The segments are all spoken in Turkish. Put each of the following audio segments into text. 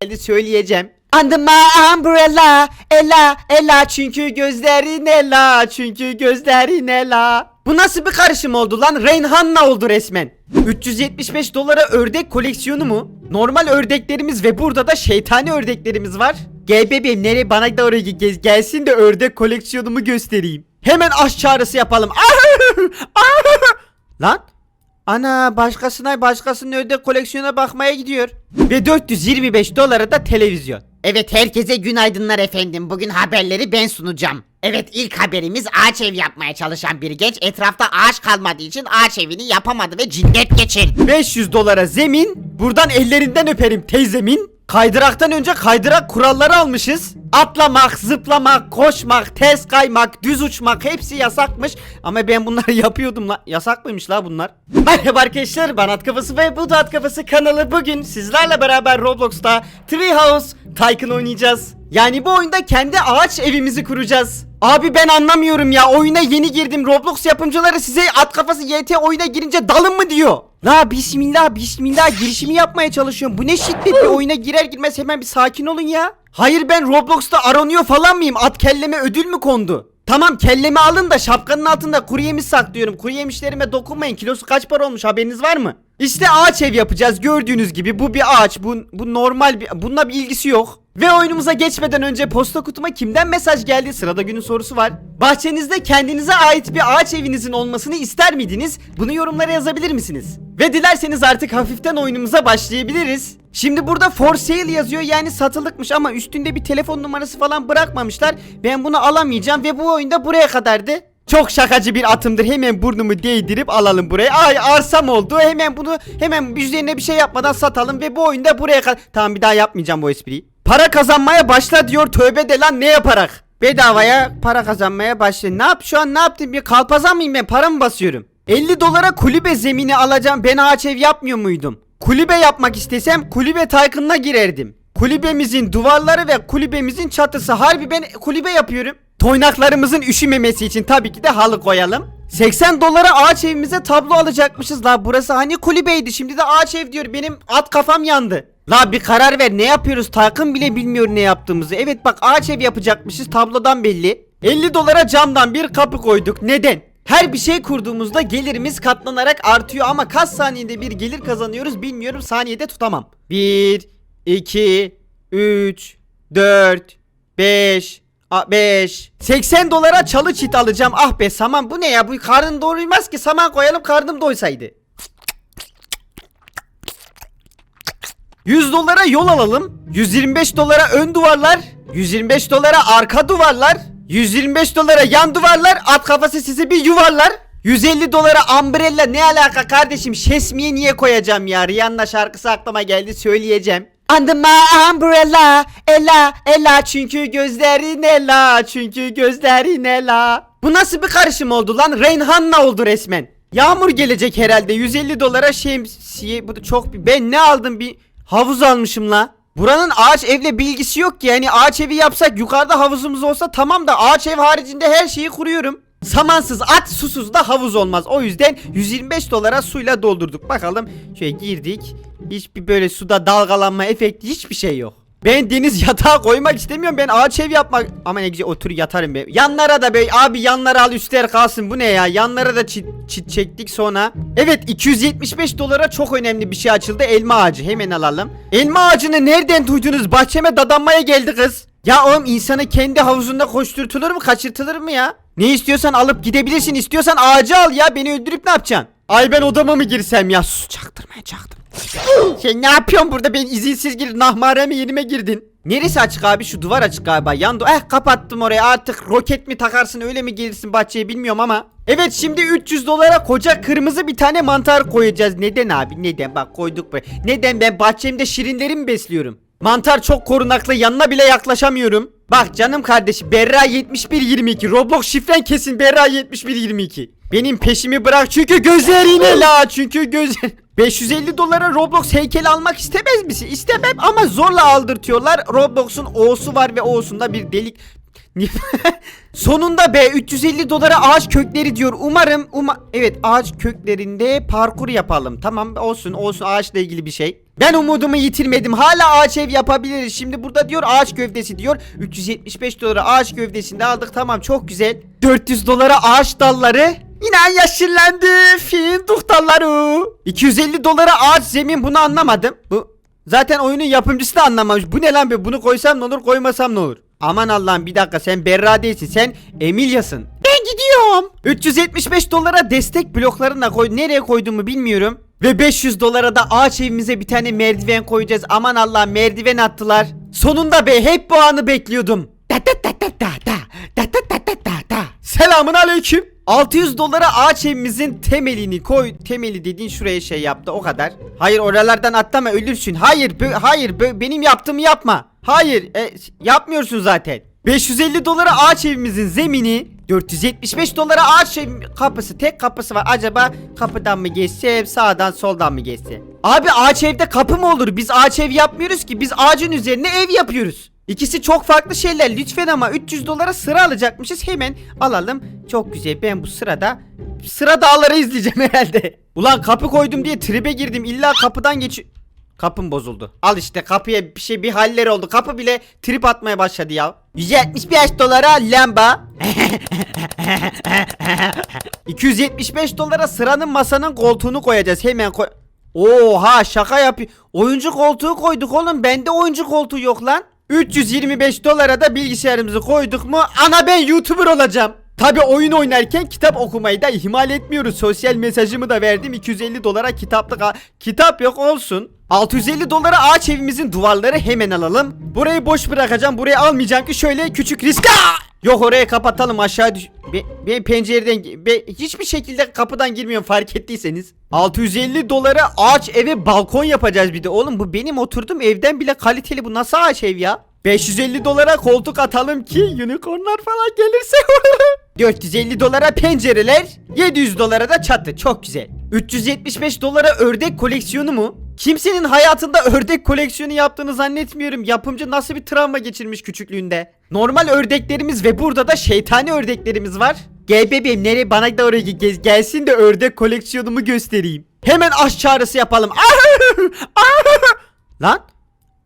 geldi söyleyeceğim. Under my umbrella, Ella, Ella çünkü gözlerin Ella, çünkü gözlerin Ella. Bu nasıl bir karışım oldu lan? Reynhanna oldu resmen. 375 dolara ördek koleksiyonu mu? Normal ördeklerimiz ve burada da şeytani ördeklerimiz var. Gel bebeğim nereye bana doğru gez, gelsin de ördek koleksiyonumu göstereyim. Hemen aş çağrısı yapalım. Lan Ana başkasına başkasının ödek koleksiyona bakmaya gidiyor. Ve 425 dolara da televizyon. Evet herkese günaydınlar efendim. Bugün haberleri ben sunacağım. Evet ilk haberimiz ağaç ev yapmaya çalışan bir genç etrafta ağaç kalmadığı için ağaç evini yapamadı ve cinnet geçirdi. 500 dolara zemin. Buradan ellerinden öperim teyzemin. Kaydıraktan önce kaydırak kuralları almışız. Atlamak, zıplamak, koşmak, ters kaymak, düz uçmak hepsi yasakmış. Ama ben bunları yapıyordum la. Yasak mıymış la bunlar? Merhaba arkadaşlar ben At Kafası ve bu da At Kafası kanalı bugün sizlerle beraber Roblox'ta Treehouse Tycoon oynayacağız. Yani bu oyunda kendi ağaç evimizi kuracağız. Abi ben anlamıyorum ya oyuna yeni girdim Roblox yapımcıları size at kafası YT oyuna girince dalın mı diyor. La bismillah bismillah girişimi yapmaya çalışıyorum. Bu ne şiddet bir oyuna girer girmez hemen bir sakin olun ya. Hayır ben Roblox'ta aranıyor falan mıyım? At kelleme ödül mü kondu? Tamam kellemi alın da şapkanın altında kuru yemiş saklıyorum. Kuru yemişlerime dokunmayın. Kilosu kaç para olmuş haberiniz var mı? İşte ağaç ev yapacağız gördüğünüz gibi. Bu bir ağaç. Bu, bu normal bir... Bununla bir ilgisi yok. Ve oyunumuza geçmeden önce posta kutuma kimden mesaj geldi? Sırada günün sorusu var. Bahçenizde kendinize ait bir ağaç evinizin olmasını ister miydiniz? Bunu yorumlara yazabilir misiniz? Ve dilerseniz artık hafiften oyunumuza başlayabiliriz. Şimdi burada for sale yazıyor yani satılıkmış ama üstünde bir telefon numarası falan bırakmamışlar. Ben bunu alamayacağım ve bu oyunda buraya kadardı. Çok şakacı bir atımdır. Hemen burnumu değdirip alalım buraya. Ay arsam oldu. Hemen bunu hemen üzerine bir şey yapmadan satalım ve bu oyunda buraya kadar. Tamam bir daha yapmayacağım bu espriyi. Para kazanmaya başla diyor. Tövbe de lan ne yaparak? Bedavaya para kazanmaya başla. Ne yap şu an ne yaptım? Bir kalpazan mıyım ben? Para mı basıyorum? 50 dolara kulübe zemini alacağım. Ben ağaç ev yapmıyor muydum? Kulübe yapmak istesem kulübe taykınına girerdim. Kulübemizin duvarları ve kulübemizin çatısı. Harbi ben kulübe yapıyorum. Toynaklarımızın üşümemesi için tabii ki de halı koyalım. 80 dolara ağaç evimize tablo alacakmışız la burası hani kulübeydi şimdi de ağaç ev diyor benim at kafam yandı. La bir karar ver ne yapıyoruz Takım bile bilmiyor ne yaptığımızı. Evet bak ağaç ev yapacakmışız tablodan belli. 50 dolara camdan bir kapı koyduk neden? Her bir şey kurduğumuzda gelirimiz katlanarak artıyor ama kaç saniyede bir gelir kazanıyoruz bilmiyorum saniyede tutamam. 1, 2, 3, 4, 5, 5 80 dolara çalı çit alacağım ah be saman bu ne ya bu karnım doyurmaz ki saman koyalım karnım doysaydı 100 dolara yol alalım. 125 dolara ön duvarlar. 125 dolara arka duvarlar. 125 dolara yan duvarlar. At kafası sizi bir yuvarlar. 150 dolara umbrella ne alaka kardeşim? Şesmiye niye koyacağım ya? Rihanna şarkısı aklıma geldi söyleyeceğim. Under my umbrella Ella Ella. Çünkü gözlerin Ella çünkü gözlerin Ella. Bu nasıl bir karışım oldu lan? Reynhanna oldu resmen. Yağmur gelecek herhalde. 150 dolara şemsiye bu da çok ben ne aldım? Bir havuz almışım la Buranın ağaç evle bilgisi yok ki yani ağaç evi yapsak yukarıda havuzumuz olsa tamam da ağaç ev haricinde her şeyi kuruyorum Samansız at susuz da havuz olmaz. O yüzden 125 dolara suyla doldurduk. Bakalım şöyle girdik. Hiçbir böyle suda dalgalanma efekti hiçbir şey yok. Ben deniz yatağı koymak istemiyorum. Ben ağaç ev yapmak. Ama ne güzel otur yatarım be. Yanlara da be abi yanlara al üstler kalsın. Bu ne ya? Yanlara da çit, çit çektik sonra. Evet 275 dolara çok önemli bir şey açıldı. Elma ağacı. Hemen alalım. Elma ağacını nereden duydunuz? Bahçeme dadanmaya geldi kız. Ya oğlum insanı kendi havuzunda koşturtulur mu kaçırtılır mı ya? Ne istiyorsan alıp gidebilirsin istiyorsan ağacı al ya beni öldürüp ne yapacaksın? Ay ben odama mı girsem ya sus çaktırmaya çaktım. Sen ne yapıyorsun burada ben izinsiz gir nahmareme yerime girdin. Neresi açık abi şu duvar açık galiba yan du eh kapattım oraya artık roket mi takarsın öyle mi gelirsin bahçeye bilmiyorum ama. Evet şimdi 300 dolara koca kırmızı bir tane mantar koyacağız. Neden abi neden bak koyduk buraya. Neden ben bahçemde şirinlerimi besliyorum. Mantar çok korunaklı yanına bile yaklaşamıyorum. Bak canım kardeşim Berra 7122 Roblox şifren kesin Berra 7122 Benim peşimi bırak çünkü gözlerine la çünkü göz 550 dolara Roblox heykeli almak istemez misin? İstemem ama zorla aldırtıyorlar. Roblox'un O'su var ve O'sunda bir delik Sonunda be 350 dolara ağaç kökleri diyor. Umarım uma evet ağaç köklerinde parkur yapalım. Tamam olsun olsun ağaçla ilgili bir şey. Ben umudumu yitirmedim. Hala ağaç ev yapabiliriz. Şimdi burada diyor ağaç gövdesi diyor. 375 dolara ağaç gövdesini aldık. Tamam çok güzel. 400 dolara ağaç dalları. İnan yaşlandı. Fındık dalları. 250 dolara ağaç zemin bunu anlamadım. Bu Zaten oyunun yapımcısı da anlamamış. Bu ne lan be? Bunu koysam ne olur, koymasam ne olur? Aman Allah'ım bir dakika sen Berra değilsin. Sen Emilya'sın. Ben gidiyorum. 375 dolara destek bloklarını da koy. Nereye koyduğumu bilmiyorum. Ve 500 dolara da ağaç evimize bir tane merdiven koyacağız. Aman Allah'ım merdiven attılar. Sonunda be hep bu anı bekliyordum. Da da da da da. Da da da da da da. Selamun aleyküm. 600 dolara ağaç evimizin temelini koy. Temeli dediğin şuraya şey yaptı o kadar. Hayır oralardan atlama ölürsün. Hayır hayır benim yaptığımı yapma. Hayır e, yapmıyorsun zaten. 550 dolara ağaç evimizin zemini 475 dolara ağaç ev kapısı tek kapısı var. Acaba kapıdan mı geçsem sağdan soldan mı geçsem? Abi ağaç evde kapı mı olur? Biz ağaç ev yapmıyoruz ki. Biz ağacın üzerine ev yapıyoruz. İkisi çok farklı şeyler lütfen ama 300 dolara sıra alacakmışız hemen alalım. Çok güzel ben bu sırada sıra dağları izleyeceğim herhalde. Ulan kapı koydum diye tribe girdim illa kapıdan geç... Kapım bozuldu. Al işte kapıya bir şey bir haller oldu. Kapı bile trip atmaya başladı ya. 175 dolara lamba. 275 dolara sıranın masanın koltuğunu koyacağız. Hemen koy. Oha şaka yapıyor. Oyuncu koltuğu koyduk oğlum. Bende oyuncu koltuğu yok lan. 325 dolara da bilgisayarımızı koyduk mu? Ana ben YouTuber olacağım. Tabi oyun oynarken kitap okumayı da ihmal etmiyoruz. Sosyal mesajımı da verdim. 250 dolara kitaplık kitap yok olsun. 650 dolara ağaç evimizin duvarları hemen alalım. Burayı boş bırakacağım. Burayı almayacağım ki şöyle küçük risk. Aa! Yok oraya kapatalım aşağı düş. Be, ben pencereden be, hiçbir şekilde kapıdan girmiyorum fark ettiyseniz. 650 dolara ağaç eve balkon yapacağız bir de. Oğlum bu benim oturduğum evden bile kaliteli bu nasıl ağaç ev ya? 550 dolara koltuk atalım ki unicornlar falan gelirse. 450 dolara pencereler, 700 dolara da çatı. Çok güzel. 375 dolara ördek koleksiyonu mu? Kimsenin hayatında ördek koleksiyonu yaptığını zannetmiyorum. Yapımcı nasıl bir travma geçirmiş küçüklüğünde. Normal ördeklerimiz ve burada da şeytani ördeklerimiz var. Gel bebeğim nereye bana da oraya gez, gelsin de ördek koleksiyonumu göstereyim. Hemen aş çağrısı yapalım. Lan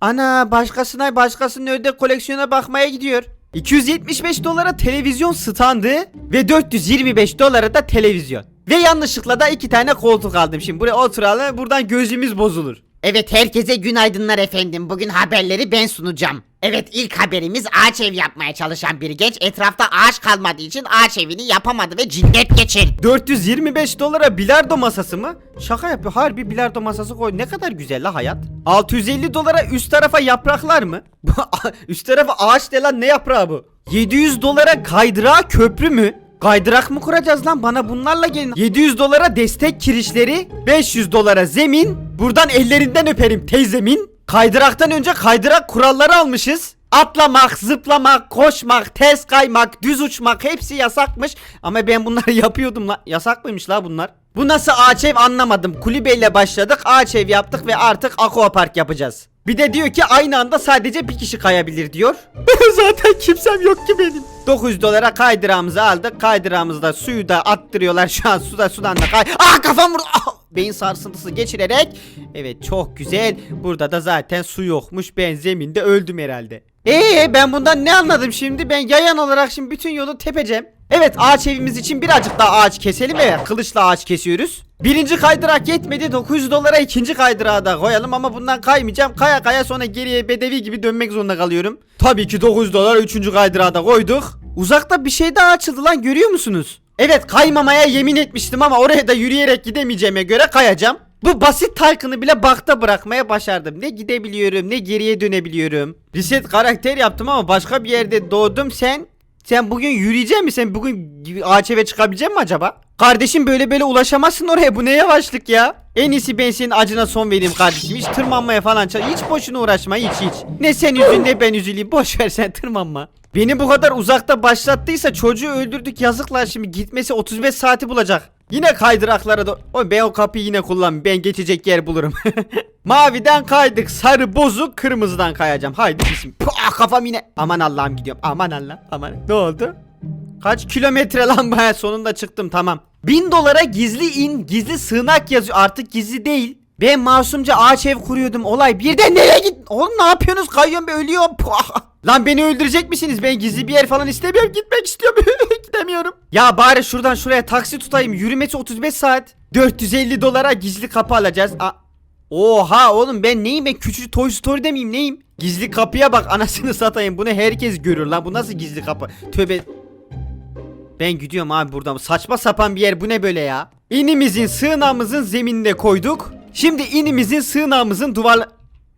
Ana başkasına başkasının ördek koleksiyona bakmaya gidiyor. 275 dolara televizyon standı ve 425 dolara da televizyon. Ve yanlışlıkla da iki tane koltuk aldım şimdi. Buraya oturalım buradan gözümüz bozulur. Evet herkese günaydınlar efendim. Bugün haberleri ben sunacağım. Evet ilk haberimiz ağaç ev yapmaya çalışan bir genç etrafta ağaç kalmadığı için ağaç evini yapamadı ve cinnet geçirdi. 425 dolara bilardo masası mı? Şaka yapıyor. Harbi bilardo masası koy. Ne kadar güzel la hayat. 650 dolara üst tarafa yapraklar mı? üst tarafa ağaç de lan ne yaprağı bu? 700 dolara kaydırağı köprü mü? Kaydırak mı kuracağız lan bana bunlarla gelin 700 dolara destek kirişleri 500 dolara zemin Buradan ellerinden öperim teyzemin Kaydıraktan önce kaydırak kuralları almışız Atlamak, zıplamak, koşmak, ters kaymak, düz uçmak hepsi yasakmış Ama ben bunları yapıyordum la Yasak mıymış la bunlar? Bu nasıl ağaç ev anlamadım Kulübeyle başladık ağaç ev yaptık ve artık aquapark yapacağız bir de diyor ki aynı anda sadece bir kişi kayabilir diyor. Zaten kimsem yok ki benim. 900 dolara kaydırağımızı aldık. Kaydırağımızda suyu da attırıyorlar şu an suda sudan da kay. Ah kafam vurdu. Ah! Beyin sarsıntısı geçirerek. Evet çok güzel. Burada da zaten su yokmuş. Ben zeminde öldüm herhalde. Ee ben bundan ne anladım şimdi? Ben yayan olarak şimdi bütün yolu tepeceğim. Evet ağaç evimiz için birazcık daha ağaç keselim. Evet kılıçla ağaç kesiyoruz. Birinci kaydırak yetmedi 900 dolara ikinci kaydırağı da koyalım ama bundan kaymayacağım. Kaya kaya sonra geriye bedevi gibi dönmek zorunda kalıyorum. Tabii ki 900 dolara üçüncü kaydırağı da koyduk. Uzakta bir şey daha açıldı lan görüyor musunuz? Evet kaymamaya yemin etmiştim ama oraya da yürüyerek gidemeyeceğime göre kayacağım. Bu basit Tycoon'ı bile bakta bırakmaya başardım. Ne gidebiliyorum ne geriye dönebiliyorum. Reset karakter yaptım ama başka bir yerde doğdum sen. Sen bugün yürüyecek misin? Sen bugün eve çıkabilecek mi acaba? Kardeşim böyle böyle ulaşamazsın oraya. Bu ne yavaşlık ya? En iyisi ben senin acına son vereyim kardeşim. Hiç tırmanmaya falan çalış. Hiç boşuna uğraşma hiç hiç. Ne sen üzül ne ben üzüleyim. Boş ver sen tırmanma. Beni bu kadar uzakta başlattıysa çocuğu öldürdük yazıklar şimdi gitmesi 35 saati bulacak. Yine kaydıraklara da... Oy ben o kapıyı yine kullan. Ben geçecek yer bulurum. Maviden kaydık. Sarı bozuk. Kırmızıdan kayacağım. Haydi bizim. Pah! Ah kafam yine. Aman Allah'ım gidiyorum. Aman Allah. Aman. Ne oldu? Kaç kilometre lan baya sonunda çıktım tamam. Bin dolara gizli in gizli sığınak yazıyor artık gizli değil. Ben masumca ağaç ev kuruyordum olay birden nereye git? Oğlum ne yapıyorsunuz kayıyorum ben ölüyorum. Puah. Lan beni öldürecek misiniz? Ben gizli bir yer falan istemiyorum gitmek istiyorum. Gidemiyorum. Ya bari şuradan şuraya taksi tutayım yürümesi 35 saat. 450 dolara gizli kapı alacağız. A- Oha oğlum ben neyim ben küçük Toy Story'de miyim neyim? Gizli kapıya bak anasını satayım bunu herkes görür lan bu nasıl gizli kapı? Tövbe ben gidiyorum abi buradan. Saçma sapan bir yer bu ne böyle ya? İnimizin sığınağımızın zeminine koyduk. Şimdi inimizin sığınağımızın duvar...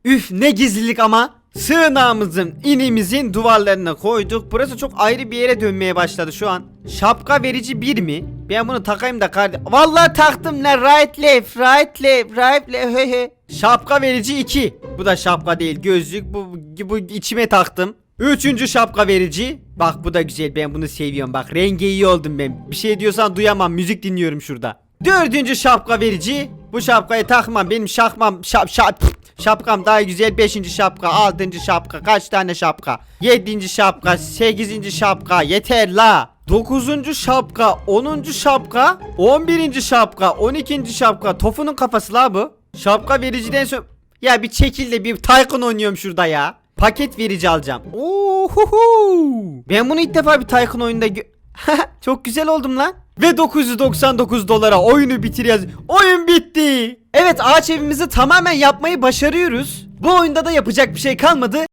Üf ne gizlilik ama. Sığınağımızın inimizin duvarlarına koyduk. Burası çok ayrı bir yere dönmeye başladı şu an. Şapka verici bir mi? Ben bunu takayım da kardeşim. Vallahi taktım ne right left right left right left he he. Şapka verici 2. Bu da şapka değil gözlük bu, bu içime taktım. Üçüncü şapka verici. Bak bu da güzel ben bunu seviyorum bak rengi iyi oldum ben. Bir şey diyorsan duyamam müzik dinliyorum şurada. Dördüncü şapka verici. Bu şapkayı takmam benim şapkam şap şap şapkam daha güzel. Beşinci şapka, altıncı şapka kaç tane şapka? Yedinci şapka, sekizinci şapka yeter la. Dokuzuncu şapka, onuncu şapka, on birinci şapka, on ikinci şapka. Tofunun kafası la bu. Şapka vericiden sonra... Ya bir çekil de bir Tycoon oynuyorum şurada ya. Paket verici alacağım. Ohoho. Ben bunu ilk defa bir Tycoon oyunda Çok güzel oldum lan. Ve 999 dolara oyunu bitiriyoruz. Oyun bitti. Evet ağaç evimizi tamamen yapmayı başarıyoruz. Bu oyunda da yapacak bir şey kalmadı.